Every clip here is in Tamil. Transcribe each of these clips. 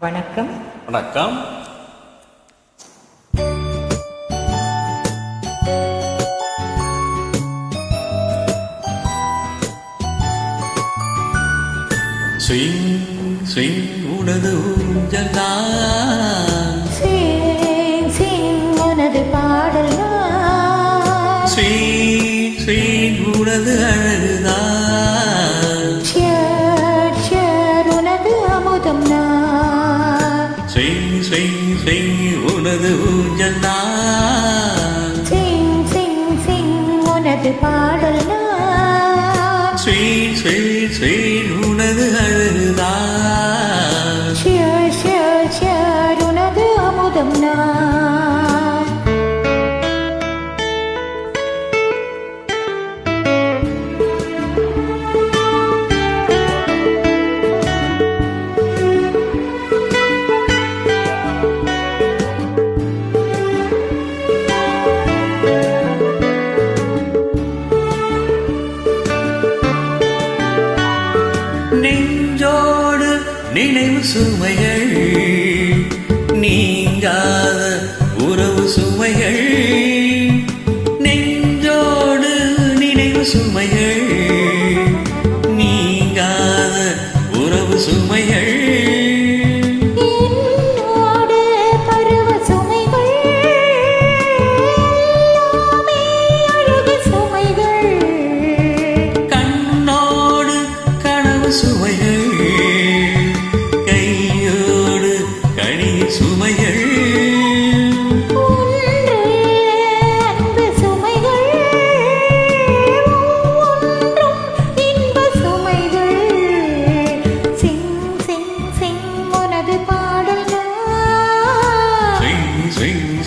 வணக்கம். வணக்கம். ஸ்விங் ஸ்விங் உனது ஊஞ்சல் தான். ஸ்விங் ஸ்விங் உனது பாடல் ஸ்விங் ஸ்விங் உனது அழ டிங் உனது ஊஞ்சல் நான் உனது பாடல் 你那无所谓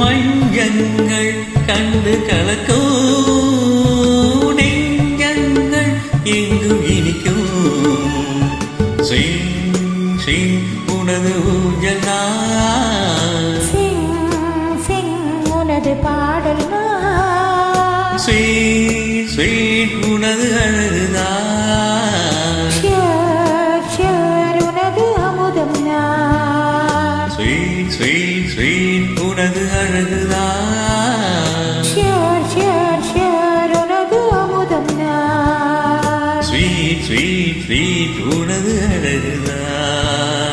மஞ்சங்கள் கண்டு கலக்கோ நெஞ்சங்கள் எங்கும் இனிக்கும். உனது அழகுதான் ஷியர் ஷியர் ஷியர் உனது அமுதம் ஸ்வீட் ஸ்வீட் ஸ்வீட் உனது அழகுதான்